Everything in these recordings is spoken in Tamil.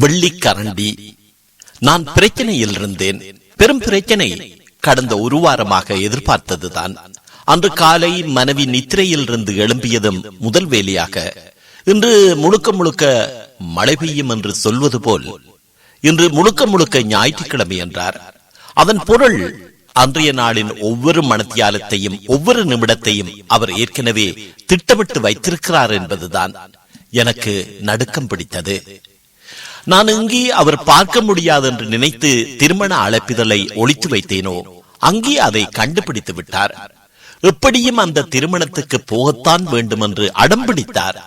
வெள்ளிக்கரண்டி. நான் பிரச்சனையில் இருந்தேன். பெரும் பிரச்சனை. கடந்த ஒரு வாரமாக எதிர்பார்த்ததுதான். அன்று காலை மனைவி நித்திரையில் இருந்து எழும்பியதும் முதல் வேலையாக இன்று முழுக்க முழுக்க மழை பெய்யும் என்று சொல்வது போல் இன்று முழுக்க முழுக்க ஞாயிற்றுக்கிழமை என்றார். அதன் பொருள் அன்றைய நாளின் ஒவ்வொரு மனத்தியாலத்தையும் ஒவ்வொரு நிமிடத்தையும் அவர் ஏற்கனவே திட்டமிட்டு வைத்திருக்கிறார் என்பதுதான். எனக்கு நடுக்கம் பிடித்தது. நான் இங்கே அவர் பார்க்க முடியாது என்று நினைத்து திருமண அழைப்பிதழை ஒழித்து வைத்தேனோ? அங்கே அதை கண்டுபிடித்து விட்டார். எப்படியும் அந்த திருமணத்துக்கு போகத்தான் வேண்டும் என்று அடம்பிடித்தார்.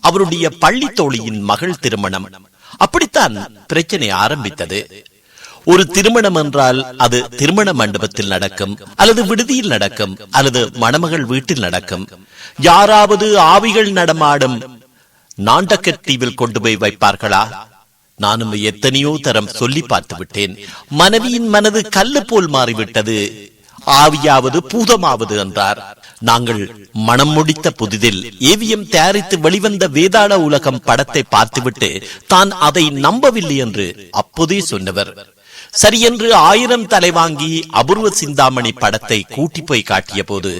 அவருடைய பள்ளி தோழியின் மகள் திருமணம். அப்படித்தான் பிரச்சனை ஆரம்பித்தது. ஒரு திருமணம் என்றால் அது திருமண மண்டபத்தில் நடக்கும் அல்லது விடுதியில் நடக்கும் அல்லது மணமகள் வீட்டில் நடக்கும். யாராவது ஆவிகள் நடமாடும் நாண்டக்கட் தீவில் கொண்டு போய் வைப்பார்களா? நானும் எத்தனையோ தரம் சொல்லி பார்த்து விட்டேன் மனைவியின் மனது கல்லு போல் மாறிவிட்டது. ஆவியாவது பூதமாவது என்றார். நாங்கள் மனம் முடித்த புதிதில் ஏவிஎம் தயாரித்து வெளிவந்த வேதாள உலகம் படத்தை பார்த்துவிட்டு தான் அதை நம்பவில்லை என்று அப்போதே சொன்னவர். சரியென்று ஆயிரம் தலை வாங்கி அபூர்வ சிந்தாமணி படத்தை கூட்டி போய் காட்டிய போது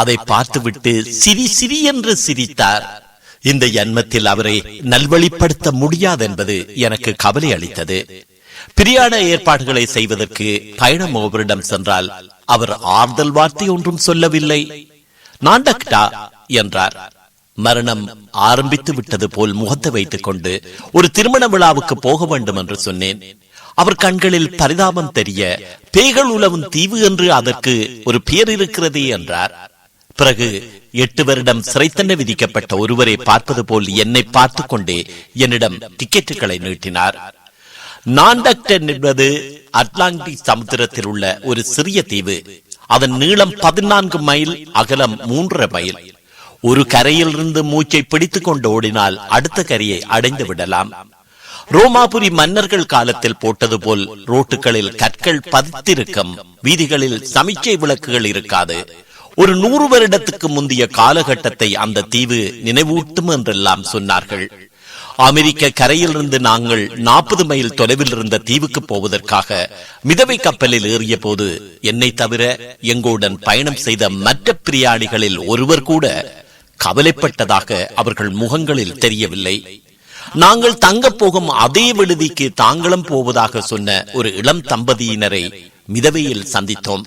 அதை பார்த்துவிட்டு சிரி சிரி என்று சிரித்தார். இந்த ஜன்மத்தில் அவரை நல்வழிப்படுத்த முடியாது என்பது எனக்கு கவலை அளித்தது. பிரியாண ஏற்பாடுகளை செய்வதற்கு பயணம் ஒவ்வொருடம் சென்றால் அவர் ஆறுதல் வார்த்தை ஒன்றும் சொல்லவில்லை. நாண்டக்டா என்றார். மரணம் ஆரம்பித்து விட்டது போல் முகத்தை வைத்துக் கொண்டு ஒரு திருமண விழாவுக்கு போக வேண்டும் என்று சொன்னேன். அவர் கண்களில் பரிதாபம் தெரிய பேய்கள் உலவும் தீவு என்று அதற்கு ஒரு பெயர் இருக்கிறதே என்றார். பிறகு எட்டு வருடம் சிறைத்தண்டை விதிக்கப்பட்ட ஒருவரை பார்ப்பது போல் என்னை பார்த்து கொண்டே என்னிடம் டிக்கெட்டுகளை நீட்டினார். நான்டக்டன் என்பது அட்லாண்டிக் சமுத்திரத்தில் உள்ள ஒரு சிறிய தீவு. அதன் நீளம் பதினான்கு மைல் அகலம் மூன்றரை மைல். ஒரு கரையிலிருந்து மூச்சை பிடித்துக் கொண்டு ஓடினால் அடுத்த கரையை அடைந்து விடலாம். ரோமாபுரி மன்னர்கள் காலத்தில் போட்டது போல் ரோட்டுகளில் கற்கள் பதித்திருக்கும் வீதிகளில் சமிச்சை விளக்குகள் இருக்காது. ஒரு நூறு வருடத்துக்கு முந்தைய காலகட்டத்தை அந்த தீவு நினைவூட்டும் என்றெல்லாம் சொன்னார்கள். அமெரிக்க கரையிலிருந்து நாங்கள் நாற்பது மைல் தொலைவில் இருந்த தீவுக்கு போவதற்காக மிதவை கப்பலில் ஏறிய போது என்னை தவிர எங்களுடன் பயணம் செய்த மற்ற பிரியாணிகளில் ஒருவர் கூட கவலைப்பட்டதாக அவர்கள் முகங்களில் தெரியவில்லை. நாங்கள் தங்க போகும் அதே விடுதிக்கு தாங்களும் போவதாக சொன்ன ஒரு இளம் தம்பதியினரை மிதவையில் சந்தித்தோம்.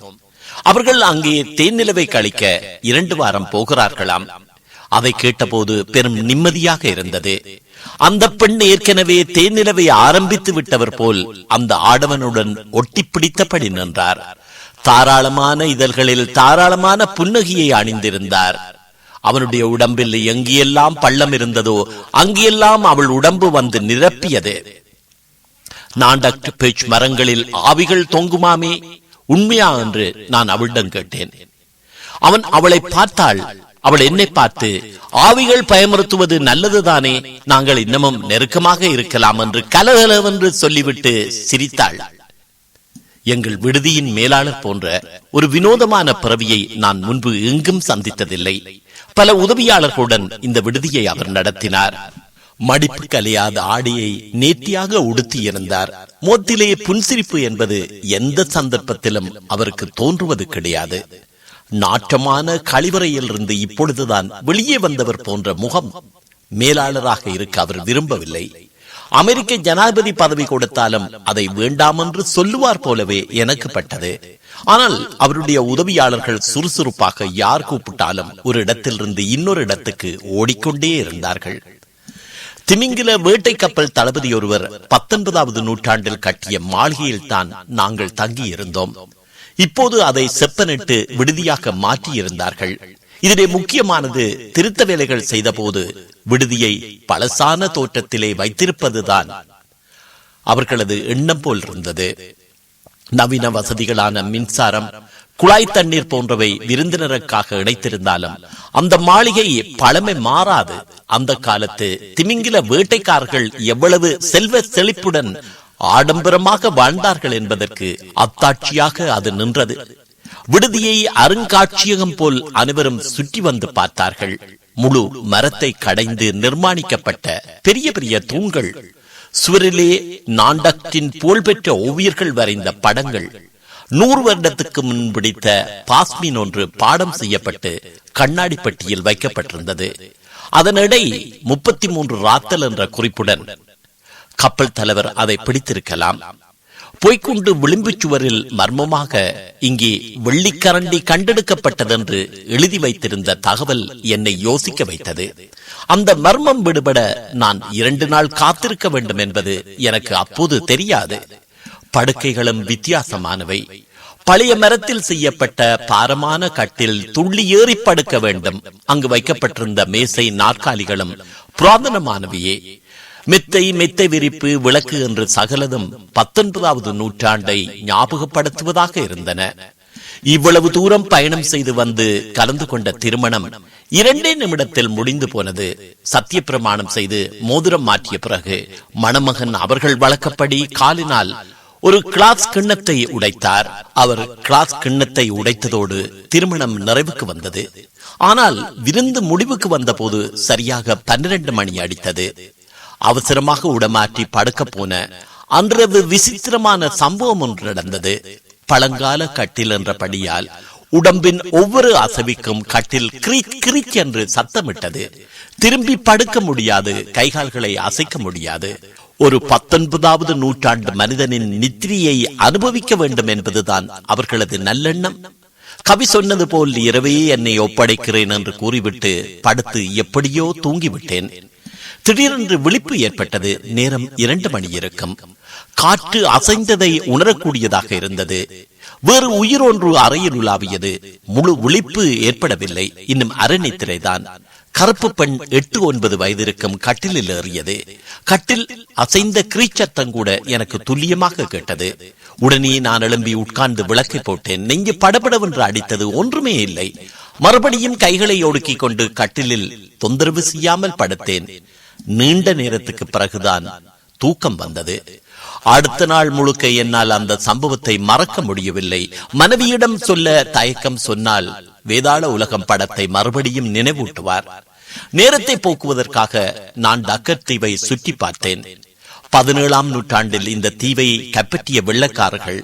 அவர்கள் அங்கே தேன்னிலவை கழிக்க இரண்டு வாரம் போகிறார்களாம். அதை கேட்டபோது பெரும் நிம்மதியாக இருந்தது. அந்த பெண் ஏற்கனவே தேன்னிலவை ஆரம்பித்து விட்டவர் போல் அந்த ஆடவனுடன் ஒட்டி பிடித்தபடி நின்றார். தாராளமான இதழ்களில் தாராளமான புன்னகையை அணிந்திருந்தார். அவனுடைய உடம்பில் எங்கெல்லாம் பள்ளம் இருந்ததோ அங்கெல்லாம் அவள் உடம்பு வந்து நிரப்பியது. நாண்டக் பேச் மரங்களில் ஆவிகள் தொங்குமாமே? உண்மையா என்று நான் அவளிடம் கேட்டேன். அவன் அவளை பார்த்தாள். அவள் என்னை பார்த்து ஆவிகள் பயமுறுத்துவது நல்லதுதானே. நாங்கள் இன்னமும் நெருக்கமாக இருக்கலாம் என்று கலகலவென்று சொல்லிவிட்டு சிரித்தாள். எங்கள் விடுதியின் மேலாளர் போன்ற ஒரு வினோதமான பிறவியை நான் முன்பு எங்கும் சந்தித்ததில்லை. பல உதவியாளர்களுடன் இந்த விடுதியை அவர் நடத்தினார். மடிப்பு கலையாத ஆடையை நேர்த்தியாக உடுத்தி இருந்தார். மோத்திலே புன்சிரிப்பு என்பது எந்த சந்தர்ப்பத்திலும் அவருக்கு தோன்றுவது கிடையாது. நாற்றமான கழிவறையில் இருந்து இப்பொழுதுதான் வெளியே வந்தவர் போன்ற முகம் மேலாளராக இருக்க அவர் விரும்பவில்லை. அமெரிக்க ஜனாதிபதி பதவி கொடுத்தாலும் அதை வேண்டாம் என்று சொல்லுவார் போலவே எனக்கு பட்டது. ஆனால் அவருடைய உதவியாளர்கள் சுறுசுறுப்பாக யார் கூப்பிட்டாலும் ஒரு இடத்திலிருந்து இன்னொரு இடத்துக்கு ஓடிக்கொண்டே இருந்தார்கள். திமிங்கில வேட்டை கப்பல் தளபதி ஒருவர் பத்தொன்பதாவது நூற்றாண்டில் கட்டிய மாளிகையில் தான் நாங்கள் தங்கியிருந்தோம். இப்போது அதை செப்பனிட்டு விடுதியாக மாற்றி இருந்தார்கள் இதிலே முக்கியமானது திருத்த வேலைகள் செய்தபோது விடுதியை பழசான தோற்றத்திலே வைத்திருப்பதுதான். அவர்களது எண்ணம் போல் இருந்தது. நவீன வசதிகளான மின்சாரம் குழாய் தண்ணீர் போன்றவை விருந்தினருக்காக இணைத்திருந்தாலும் அந்த மாளிகை பழமை மாறாது. அந்த காலத்து திமிங்கில வேட்டைக்காரர்கள் எவ்வளவு செல்வ செழிப்புடன் ஆடம்பரமாக வாழ்ந்தார்கள் என்பதற்கு அத்தாட்சியாக அது நின்றது. விடுதியை அருங்காட்சியகம் போல் அனைவரும் சுற்றி வந்து பார்த்தார்கள். முழு மரத்தை கடைந்து நிர்மாணிக்கப்பட்ட பெரிய பெரிய தூண்கள். சுவரிலே நாண்டக்டின் புகழ்பெற்ற ஓவியர்கள் வரைந்த படங்கள். நூறு வருடத்துக்கு முன் பிடித்த பாஸ்மின் ஒன்று பாடம் செய்யப்பட்டு கண்ணாடி பட்டியில் வைக்கப்பட்டிருந்தது. அதன் முப்பத்தி மூன்று ராத்தல் என்ற குறிப்புடன் கப்பல் தலைவர் அதை பிடித்திருக்கலாம். பொய்க்குண்டு விளிம்பு சுவரில் மர்மமாக இங்கே வெள்ளிக்கரண்டி கண்டெடுக்கப்பட்டதென்று எழுதி வைத்திருந்த தகவல் என்னை யோசிக்க வைத்தது. அந்த மர்மம் விடுபட நான் இரண்டு நாள் காத்திருக்க வேண்டும் என்பது எனக்கு அப்போது தெரியாது. படுக்கைகளும் வித்தியாசமானவை. பழைய மரத்தில் செய்யப்பட்ட பாரமான கட்டில் துள்ளி ஏறி படுக்க வேண்டும். அங்கு வைக்கப்பட்டிருந்த மேசை நாற்காலிகளும் புராதனமானவையே. மெத்தை மெத்தை விரிப்பு விளக்கு என்று சகலதும் பத்தொன்பதாவது நூற்றாண்டை ஞாபகப்படுத்துவதாக இருந்தன. இவ்வளவு தூரம் பயணம் செய்து வந்து கலந்து கொண்ட திருமணம் இரண்டே நிமிடத்தில் முடிந்து போனது. சத்திய பிரமாணம் செய்து மோதிரம் மாற்றிய பிறகு மணமகன் அவர்கள் வழக்கப்படி காலினால் ஒரு கிளாஸ் கிண்ணத்தை உடைத்தார். அவர் கிளாஸ் கிண்ணத்தை உடைத்ததோடு திருமணம் நிறைவுக்கு வந்தது. ஆனால் விருந்து முடிவுக்கு வந்தபோது சரியாக பன்னிரண்டு மணி அடித்தது. அவசரமாக உடமாற்றி படுக்க போன அன்றது விசித்திரமான சம்பவம் ஒன்று நடந்தது. பழங்கால கட்டில் என்றபடியால் உடம்பின் ஒவ்வொரு அசவிக்கும் கட்டில் கிரிக் கிரிக் என்று சத்தமிட்டது. திரும்பி படுக்க முடியாது கைகால்களை அசைக்க முடியாது. ஒரு பத்தொன்பதாவது நூற்றாண்டு மனிதனின் நித்திரியை அனுபவிக்க வேண்டும் என்பதுதான் அவர்களது நல்லெண்ணம். கவி சொன்னது போல் இரவே என்னை ஒப்படைக்கிறேன் என்று கூறிவிட்டு படுத்து எப்படியோ தூங்கிவிட்டேன். திடீரென்று விழிப்பு ஏற்பட்டது. நேரம் இரண்டு மணி இருக்கும். காற்று அசைந்ததை உணரக்கூடியதாக இருந்தது. வேறு உயிரொன்று அறையில் உலாவியது. முழு விழிப்பு ஏற்படவில்லை. இன்னும் அரணித்திரைதான் கருப்பு பெண் எட்டு ஒன்பது வயதிருக்கும் கட்டிலில் ஏறியது. கட்டில் அசைந்த கிரீச்சத்தம் கூட எனக்கு துல்லியமாக கேட்டது. உடனே நான் எழும்பி உட்கார்ந்து விளக்கை போட்டேன். நெஞ்சு படபடவென்று அடித்தது ஒன்றுமே இல்லை. மறுபடியும் கைகளை ஒடுக்கிக் கொண்டு கட்டிலில் தொந்தரவு செய்யாமல் படுத்தேன். நீண்ட நேரத்துக்கு பிறகுதான் தூக்கம் வந்தது. அடுத்த நாள் முழுக்க என்னால் அந்த சம்பவத்தை மறக்க முடியவில்லை. மனைவியிடம் சொல்ல தயக்கம் சொன்னால் வேதாள உலகம் படத்தை மறுபடியும் நினைவூட்டுவார். நேரத்தை போக்குவதற்காக நான் டக்கர் தீவை சுற்றி பார்த்தேன். பதினேழாம் நூற்றாண்டில் இந்த தீவை கைப்பற்றிய வெள்ளக்காரர்கள்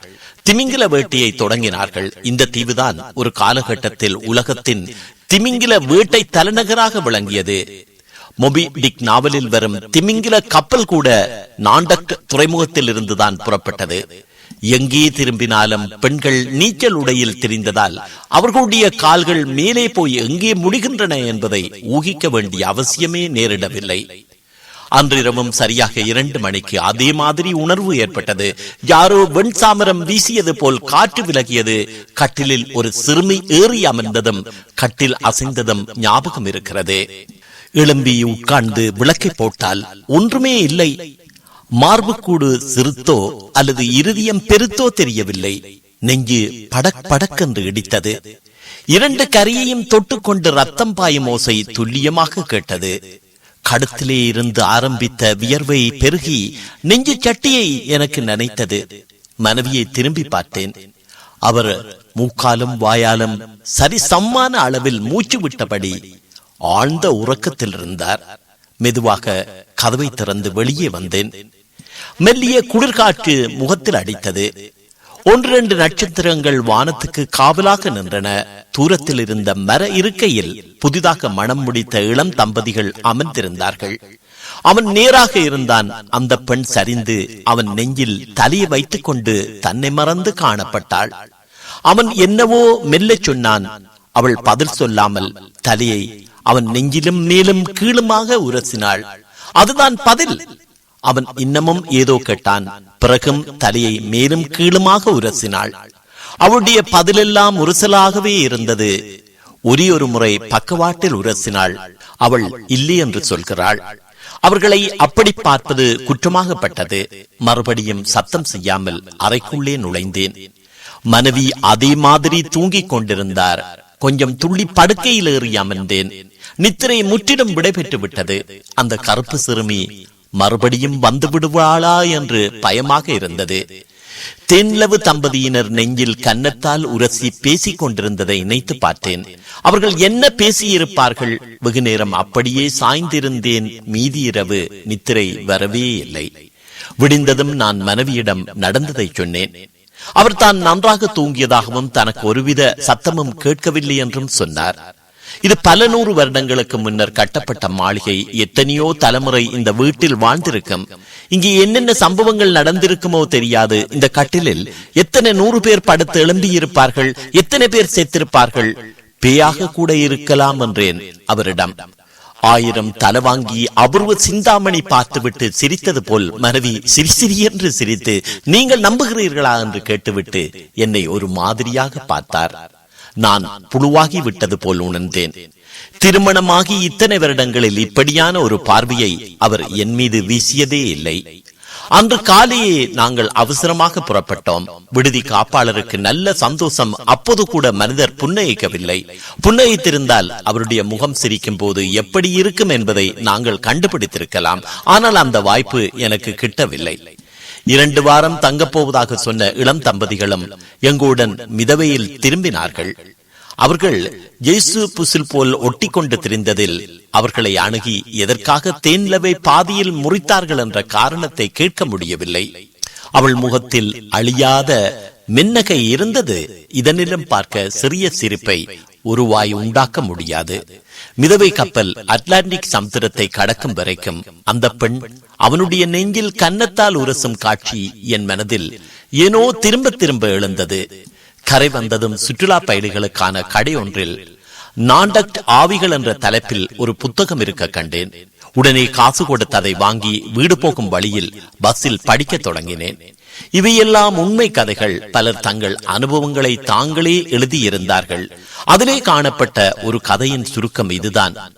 திமிங்கில வேட்டையை தொடங்கினார்கள். இந்த தீவுதான் ஒரு காலகட்டத்தில் உலகத்தின் திமிங்கில வேட்டை தலைநகராக விளங்கியது. மொபி டிக் நாவலில் வரும் திமிங்கில கப்பல் கூட நாண்டக் துறைமுகத்தில் இருந்துதான் புறப்பட்டது. எங்கே திரும்பினாலும் பெண்கள் நீச்சல் உடையில் தெரிந்ததால் அவர்களுடைய கால்கள் மேலே போய் எங்கே முடிகின்றன என்பதை ஊகிக்க வேண்டிய அவசியமே நேரிடவில்லை. அன்றிரவும் சரியாக இரண்டு மணிக்கு அதே மாதிரி உணர்வு ஏற்பட்டது. யாரோ வெண் சாமரம் வீசியது போல் காற்று விலகியது. கட்டிலில் ஒரு சிறுமி ஏறி அமர்ந்ததும் கட்டில் அசைந்ததும் ஞாபகம் இருக்கிறது. எழும்பி உட்கார்ந்து விளக்கை போட்டால் ஒன்றுமே இல்லை. மார்புக்கூடு சிறுத்தோ அல்லது இருதயம் பெருத்தோ தெரியவில்லை. நெஞ்சு படக் படக்கென்று இடித்தது. இரண்டு கரையையும் தொட்டுக்கொண்டு ரத்தம் பாயும் ஓசை துல்லியமாக கேட்டது. கடுத்திலே இருந்து ஆரம்பித்த வியர்வை பெருகி நெஞ்சு சட்டியை எனக்கு நினைத்தது. மனைவியை திரும்பி பார்த்தேன். அவர் மூக்காலும் வாயாலும் சரி சம்மான அளவில் மூச்சு விட்டபடி ஆழ்ந்த உறக்கத்தில் இருந்தார் மெதுவாக கதவை திறந்து வெளியே வந்தேன். மெல்லிய குளிர்காற்று முகத்தில் அடித்தது. ஒன்று ரெண்டு நட்சத்திரங்கள் வானத்துக்கு காவலாக நின்றன. தூரத்தில் இருந்த மர இருக்கையில் புதிதாக மனம் முடித்த இளம் தம்பதிகள் அமர்ந்திருந்தார்கள். அவன் நேராக இருந்தான். அந்த பெண் சரிந்து அவன் நெஞ்சில் தலையை வைத்துக் கொண்டு தன்னை மறந்து காணப்பட்டாள். அவன் என்னவோ மெல்லச் சொன்னான். அவள் பதில் சொல்லாமல் தலையை அவன் நெஞ்சிலும் மேலும் கீழுமாக உரசினாள். அதுதான் பதில். அவன் இன்னமும் ஏதோ கேட்டான். பிறகும் தலையை மேலும் கீழுமாக உரசினாள். அவளுடைய பதிலெல்லாம் உரசலாகவே இருந்தது. ஒரே ஒரு முறை பக்கவாட்டில் உரசினாள். அவள் இல்லை என்று சொல்கிறாள். அவர்களை அப்படி பார்ப்பது குற்றமாகப்பட்டது. மறுபடியும் சத்தம் செய்யாமல் அறைக்குள்ளே நுழைந்தேன். மனைவி அதே மாதிரி தூங்கிக் கொண்டிருந்தார். கொஞ்சம் துள்ளி படுக்கையில் ஏறி அமர்ந்தேன் நித்திரை முற்றிலும் விடைபெற்று விட்டது அந்த கருப்பு சிறுமி மறுபடியும் வந்து விடுவாளா என்று பயமாக இருந்தது. தென்லவு தம்பதியினர் நெஞ்சில் கன்னத்தால் உரசி பேசிக் கொண்டிருந்ததை நினைத்து பார்த்தேன். அவர்கள் என்ன பேசியிருப்பார்கள்? வெகு நேரம் அப்படியே சாய்ந்திருந்தேன். மீதி இரவு நித்திரை வரவே இல்லை. விடிந்ததும் நான் மனைவியிடம் நடந்ததை சொன்னேன். அவர் தான் நன்றாக தூங்கியதாகவும் தனக்கு ஒருவித சத்தமும் கேட்கவில்லை என்றும் சொன்னார். இது பல நூறு வருடங்களுக்கு முன்னர் கட்டப்பட்ட மாளிகை. எத்தனையோ தலைமுறை இந்த வீட்டில் வாழ்ந்திருக்கும். இங்கே என்னென்ன சம்பவங்கள் நடந்திருக்குமோ தெரியாது. இந்த கட்டிலில் எத்தனை நூறு பேர் படுத்து எழும்பியிருப்பார்கள் எத்தனை பேர் செத்திருப்பார்கள் பேயாக கூட இருக்கலாம் என்றேன் அவரிடம். ஆயிரம் தலவாங்கி அபூர்வ சிந்தாமணி பார்த்துவிட்டு சிரித்தது போல் மனைவி சிரி சிரி என்று சிரித்து நீங்கள் நம்புகிறீர்களா? என்று கேட்டுவிட்டு என்னை ஒரு மாதிரியாக பார்த்தார். நான் புழுவாகி விட்டது போல் உணர்ந்தேன். திருமணமாகி இத்தனை வருடங்களில் இப்படியான ஒரு பார்வையை அவர் என் மீது வீசியதே இல்லை. அன்று காலையே நாங்கள் அவசரமாக புறப்பட்டோம். விடுதி காப்பாளருக்கு நல்ல சந்தோஷம் அப்போது கூட மனிதர் புன்னயிக்கவில்லை புன்னயித்திருந்தால் அவருடைய முகம் சிரிக்கும் போது எப்படி இருக்கும் என்பதை நாங்கள் கண்டுபிடித்திருக்கலாம். ஆனால் அந்த வாய்ப்பு எனக்கு கிட்டவில்லை. இரண்டு வாரம் தங்கப் போவதாக சொன்ன இளம் தம்பதிகளும் எங்களுடன் மிதவையில் திரும்பினார்கள். அவர்கள் ஜெய்சு புசில் போல் ஒட்டி கொண்டு திரிந்ததில் அவர்களை அணுகி எதற்காக தேன்லவை பாதியில் முறித்தார்கள் என்ற காரணத்தை கேட்க முடியவில்லை. அவள் முகத்தில் அழியாத மின்னகை இருந்தது. இதனிலும் பார்க்க சிறிய சிரிப்பை உருவாய் உண்டாக்க முடியாது. மிதவை கப்பல் அட்லாண்டிக் சமுத்திரத்தை கடக்கும் வரைக்கும் அந்த பெண் அவனுடைய நெஞ்சில் கன்னத்தால் உரசும் காட்சி என் மனதில் ஏனோ திரும்ப திரும்ப எழுந்தது. கரை வந்ததும் சுற்றுலா பயணிகளுக்கான கடை ஒன்றில் நாண்டக்ட் ஆவிகள் என்ற தலைப்பில் ஒரு புத்தகம் இருக்க கண்டேன். உடனே காசு கொடுத்ததை வாங்கி வீடு போகும் வழியில் பஸ்ஸில் படிக்க தொடங்கினேன். இவையெல்லாம் உண்மை கதைகள். பலர் தங்கள் அனுபவங்களை தாங்களே எழுதியிருந்தார்கள். அதிலே காணப்பட்ட ஒரு கதையின் சுருக்கம் இதுதான்.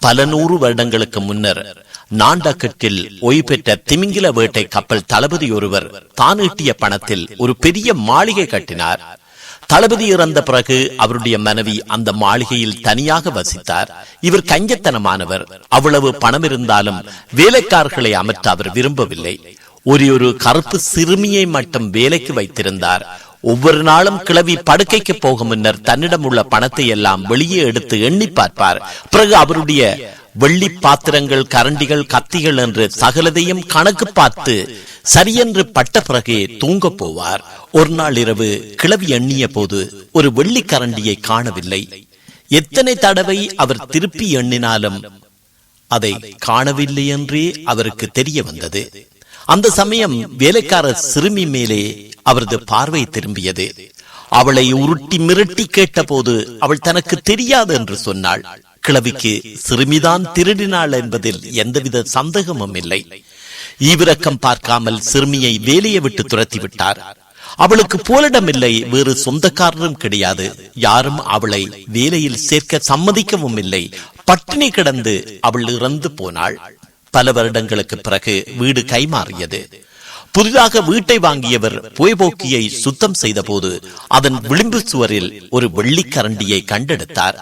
பல நூறு வருடங்களுக்கு முன்னர் நாண்டக்கட்டில் ஓய்வு பெற்ற திமிங்கில வேட்டை கப்பல் தளபதி ஒருவர் தான் ஈட்டிய பணத்தில் ஒரு பெரிய மாளிகை கட்டினார். தளபதி இறந்த பிறகு அவருடைய மனைவி அந்த மாளிகையில் தனியாக வசித்தார். இவர் கஞ்சத்தனமானவர். அவ்வளவு பணம் இருந்தாலும் வேலைக்காரர்களை அமர்த்த அவர் விரும்பவில்லை. ஒரு ஒரு கருப்பு சிறுமியை மட்டும் வேலைக்கு வைத்திருந்தார். ஒவ்வொரு நாளும் கிளவி படுக்கைக்கு போகும் முன்னர் தன்னிடம் உள்ள பணத்தை எல்லாம் வெளியே எடுத்து எண்ணி பார்ப்பார். பிறகு அவருடைய வெள்ளி பாத்திரங்கள் கரண்டிகள் கத்திகள் என்று சகலதையும் கணக்கு பார்த்து சரியென்று பட்ட பிறகே தூங்க போவார். ஒரு நாள் இரவு கிளவி எண்ணிய போது ஒரு வெள்ளி கரண்டியை காணவில்லை. எத்தனை தடவை அவர் திருப்பி எண்ணினாலும் அதை காணவில்லை என்றே அவருக்கு தெரிய வந்தது. அந்த சமயம் வேலைக்கார சிறுமி மேலே அவரது பார்வை திரும்பியது. அவளை உருட்டி மிரட்டி கேட்டபோது அவள் தனக்கு தெரியாது என்று சொன்னாள். கிழவிக்கு சிறுமிதான் திருடினாள் என்பதில் எந்தவித சந்தேகமும் இல்லை. ஈவிரக்கம் பார்க்காமல் சிறுமியை வேலையை விட்டு துரத்தி விட்டார். அவளுக்கு போலிடமில்லை வேறு சொந்தக்காரரும் கிடையாது. யாரும் அவளை வேலையில் சேர்க்க சம்மதிக்கவும் இல்லை. பட்டினி கிடந்து அவள் இறந்து போனாள். பல வருடங்களுக்கு பிறகு வீடு கைமாறியது. புதிதாக வீட்டை வாங்கியவர் புயபோக்கியை சுத்தம் செய்த போது அதன் விளிம்பு சுவரில் ஒரு வெள்ளிக்கரண்டியை கண்டெடுத்தார்.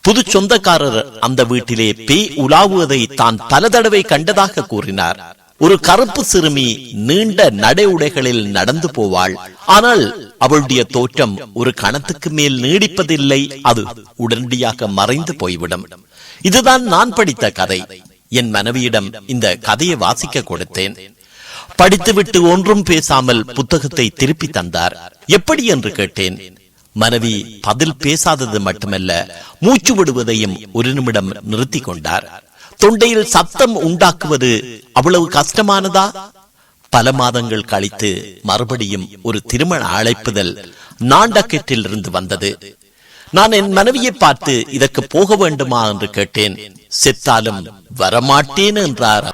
புது சொந்தக்காரர் அந்த வீட்டிலே பேய் உலாவுவதை தான் பல தடவை கண்டதாக கூறினார். ஒரு கருப்பு சிறுமி நீண்ட நடை உடைகளில் நடந்து போவாள். ஆனால் அவளுடைய தோற்றம் ஒரு கணத்துக்கு மேல் நீடிப்பதில்லை அது உடனடியாக மறைந்து போய்விடும். இதுதான் நான் படித்த கதை. என் மனைவியிடம் இந்த கதையை வாசிக்க கொடுத்தேன். படித்துவிட்டு ஒன்றும் பேசாமல் புத்தகத்தை திருப்பி தந்தார். எப்படி என்று கேட்டேன். மனைவி பதில் பேசாதது மட்டுமல்ல மூச்சு விடுவதையும் ஒரு நிமிடம் நிறுத்தி கொண்டார். தொண்டையில் சத்தம் உண்டாக்குவது அவ்வளவு கஷ்டமானதா? பல மாதங்கள் கழித்து மறுபடியும் ஒரு திருமண அழைப்புதல் நாண்டக்கெட்டில் இருந்து வந்தது. நான் என் மனைவியை பார்த்து இதற்கு போக வேண்டுமா? என்று கேட்டேன். செத்தாலும் வரமாட்டேன் என்றார்